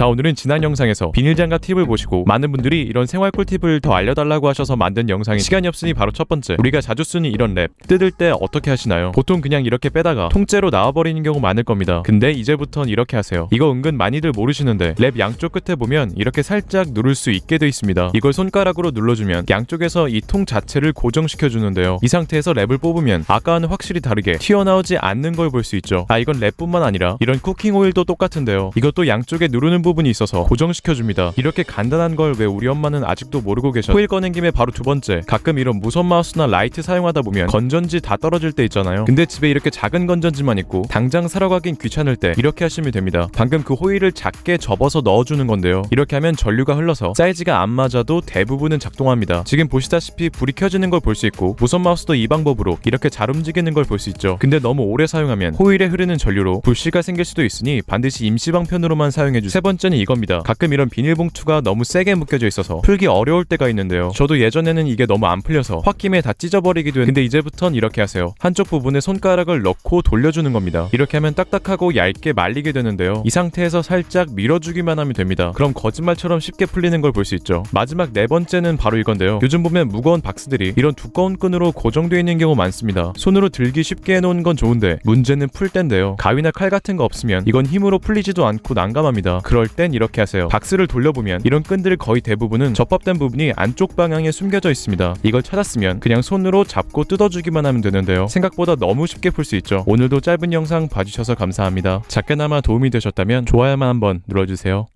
자 오늘은 지난 영상에서 비닐장갑 팁을 보시고 많은 분들이 이런 생활 꿀팁을 더 알려달라고 하셔서 만든 영상이 시간이 없으니 바로 첫 번째. 우리가 자주 쓰는 이런 랩. 뜯을 때 어떻게 하시나요? 보통 그냥 이렇게 빼다가 통째로 나와버리는 경우 많을 겁니다. 근데 이제부턴 이렇게 하세요. 이거 은근 많이들 모르시는데 랩 양쪽 끝에 보면 이렇게 살짝 누를 수 있게 돼 있습니다. 이걸 손가락으로 눌러주면 양쪽에서 이 통 자체를 고정시켜 주는데요. 이 상태에서 랩을 뽑으면 아까와는 확실히 다르게 튀어나오지 않는 걸 볼 수 있죠. 아 이건 랩뿐만 아니라 이런 쿠킹 오일도 똑같은데요. 이것도 양쪽에 누르는 부분 이 있어서 고정시켜 줍니다. 이렇게 간단한 걸 왜 우리 엄마는 아직도 모르고 계셔? 호일 꺼낸 김에 바로 두 번째. 가끔 이런 무선 마우스나 라이트 사용하다 보면 건전지 다 떨어질 때 있잖아요. 근데 집에 이렇게 작은 건전지만 있고 당장 사러 가긴 귀찮을 때 이렇게 하시면 됩니다. 방금 그 호일을 작게 접어서 넣어주는 건데요. 이렇게 하면 전류가 흘러서 사이즈가 안 맞아도 대부분은 작동합니다. 지금 보시다시피 불이 켜지는 걸 볼 수 있고 무선 마우스도 이 방법으로 이렇게 잘 움직이는 걸 볼 수 있죠. 근데 너무 오래 사용하면 호일에 흐르는 전류로 불씨가 생길 수도 있으니 반드시 임시 방편으로만 사용해주세요. 세 번째 는 이겁니다. 가끔 이런 비닐봉투가 너무 세게 묶여져 있어서 풀기 어려울 때가 있는데요. 저도 예전에는 이게 너무 안 풀려서 홧김에 다 찢어버리기도 했는데 이제부턴 이렇게 하세요. 한쪽 부분에 손가락을 넣고 돌려주는 겁니다. 이렇게 하면 딱딱하고 얇게 말리게 되는데요. 이 상태에서 살짝 밀어주기만 하면 됩니다. 그럼 거짓말처럼 쉽게 풀리는 걸 볼 수 있죠. 마지막 네 번째는 바로 이건데요. 요즘 보면 무거운 박스들이 이런 두꺼운 끈으로 고정되어 있는 경우 많습니다. 손으로 들기 쉽게 해놓은 건 좋은데 문제는 풀 때인데요. 가위나 칼 같은 거 없으면 이건 힘으로 풀리지도 않고 난감합니다 그럴 땐 이렇게 하세요. 박스를 돌려보면 이런 끈들 거의 대부분은 접합된 부분이 안쪽 방향에 숨겨져 있습니다. 이걸 찾았으면 그냥 손으로 잡고 뜯어주기만 하면 되는데요. 생각보다 너무 쉽게 풀 수 있죠. 오늘도 짧은 영상 봐주셔서 감사합니다. 작게나마 도움이 되셨다면 좋아요만 한번 눌러주세요